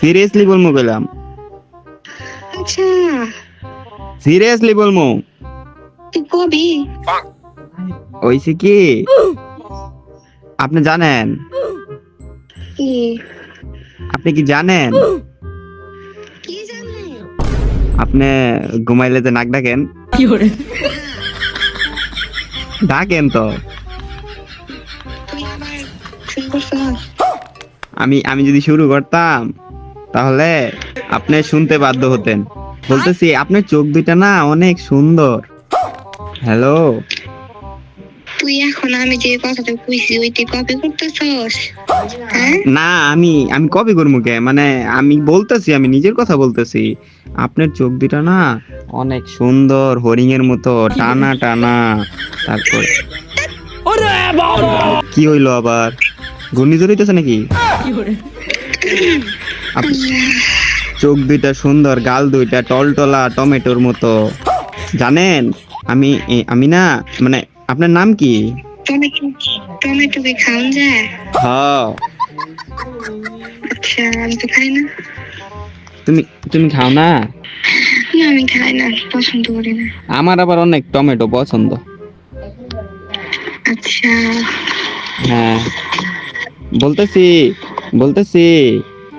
Seriously বলমু কইলাম আচ্ছা। সিরিয়াসলি বলমু। তুই কবি? ওইছে কি? আপনি জানেন? কি? আপনি কি জানেন? কি জানো? আপনি ঘুমাইলে যে নাক ডাকেন। কি করে ডাকেন তো। আমি আমি যদি শুরু করতাম। তাহলে আপনি শুনতে বাধ্য হতেন। বলতেছি আপনার চোখ দুইটা না অনেক সুন্দর। হ্যালো তুই এখন আমি যে কথাটা কইছি ওইটি কপি করতেছস? হ্যাঁ? না আমি আমি কবে করব কে? মানে আমি বলতেছি আমি নিজের কথা বলতেছি। আপনার চোখ দুটা না অনেক সুন্দর হরিং এর মতো টানা টানা। তারপর কি হইল আবার? ঘূর্ণিঝড় হইতেছে নাকি? চোখ দুইটা সুন্দর গাল দুইটা টলটলা টমেটোর মতো। জানেন আমি আমি না মানে আপনার নাম কি? টমেটো টমেটো কি খাওন যায়? হ্যাঁ। আচ্ছা আমি তো খাই না। তুমি তুমি খাও না? না আমি খাই না পছন্দ করি না। আমার আবার অনেক টমেটো পছন্দ। আচ্ছা। হ্যাঁ। বলতেছি বলতেছি।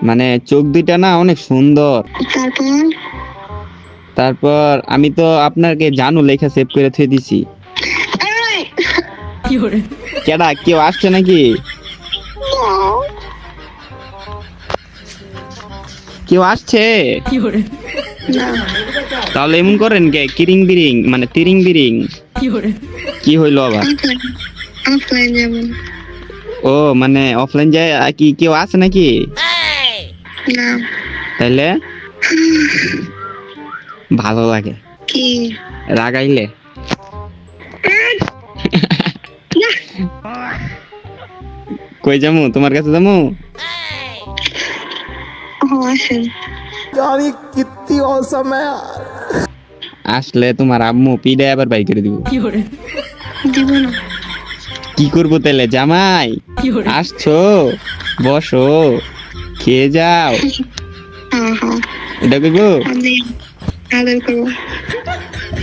মানে চোখ দুইটা না অনেক সুন্দর। তারপর? তারপর আমি তো আপনাকে জানু লেখা সেভ করে থুয়ে দিছি। কেডা কেউ আসছে নাকি? কেউ আসছে? না। তাহলে এমন করেন কে? কিরিং বিরিং মানে তিরিং বিরিং। কি হইল আবার? অফলাইন যাবেন ও মানে অফলাইন যায় আর কি কেউ আছে নাকি? তাইলে ভালো লাগে। কি? রাগাইলে হ্যাঁ। কই যামু তোমার কাছে যামু কিত্তি আসলে তোমার আম্মু পিডে আবার বাই করে দিব। কি করে? দিব না। কি করব তাহলে জামাই আসছো? বসো। খেয়ে যাও। এটা করব।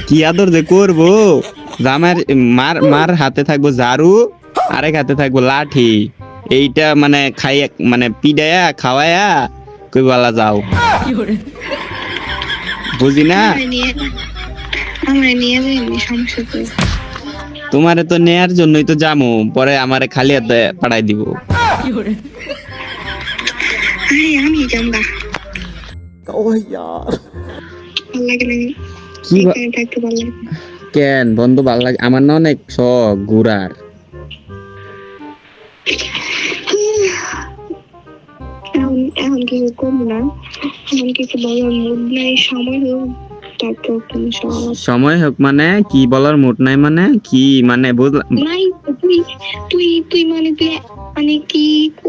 কি আদর যে করব? জামার মার মার হাতে থাকব ঝাড়ু আরেক হাতে থাকব লাঠি। এইটা মানে খাই মানে পিডায়া খাওয়ায়া কইবালা যাও। বুঝি না? আমার আমার তোমারে তো নেয়ার জন্যই তো যামু পরে আমারে খালি হাতে পাঠাই দিব। আরে আমি জানবা ओह यार ভালো লাগে না কি বা- এখানে থাকতে ভালো লাগে কেন বন্ধু ভালো লাগে আমার না অনেক শখ ঘুরার এখন এখন কিছু করবো না এখন কিছু বলার মুড নাই সময় হোক তারপর তুমি সব সময় হোক মানে কি বলার মুড নাই মানে কি মানে বুঝলাম নাই তুই তুই তুই মানে তুই মানে কি ক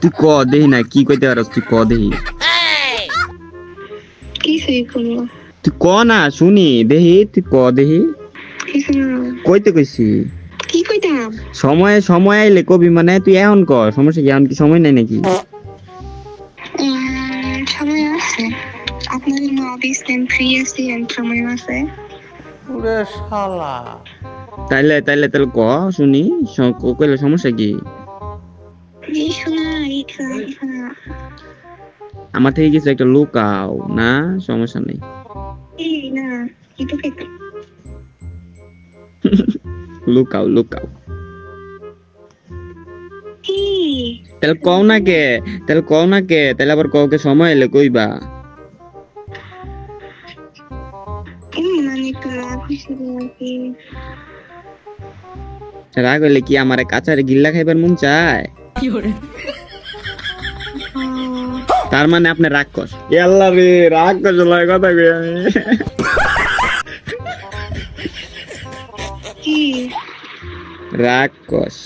তুই ক দেহি না কি কইতে পারস তুই ক দেহি? কিছুই কোনো? তুই ক না শুনি দেহি তুই ক দেহি? কইতে কইছি? কি কইতাম সময়ে সময় আইলে কবি মানে তুই এখন ক সমস্যা কি এখন কি সময় নাই নাকি? সময় আছে। আপনার অফিস ফ্রি আছে সময় আছে। ওরে শালা। তাইলে তাইলে তাহলে ক? শুনি। কইলে সমস্যা কি? আমার থেকে কিছু একটা লুকাও না? সমস্যা নেই। লুকাও লুকাও। তাহলে কও না কে? তাহলে কও না কে? তাহলে আবার কও কে সময় এলে কইবা। রাগ হইলে কি আমারে কাচারে গিল্লা খাইবার মন চায়? তার মানে আপনি রাক্ষস আল্লাহ রে রাক্ষস লয় কথা কই আমি? কি রাক্ষস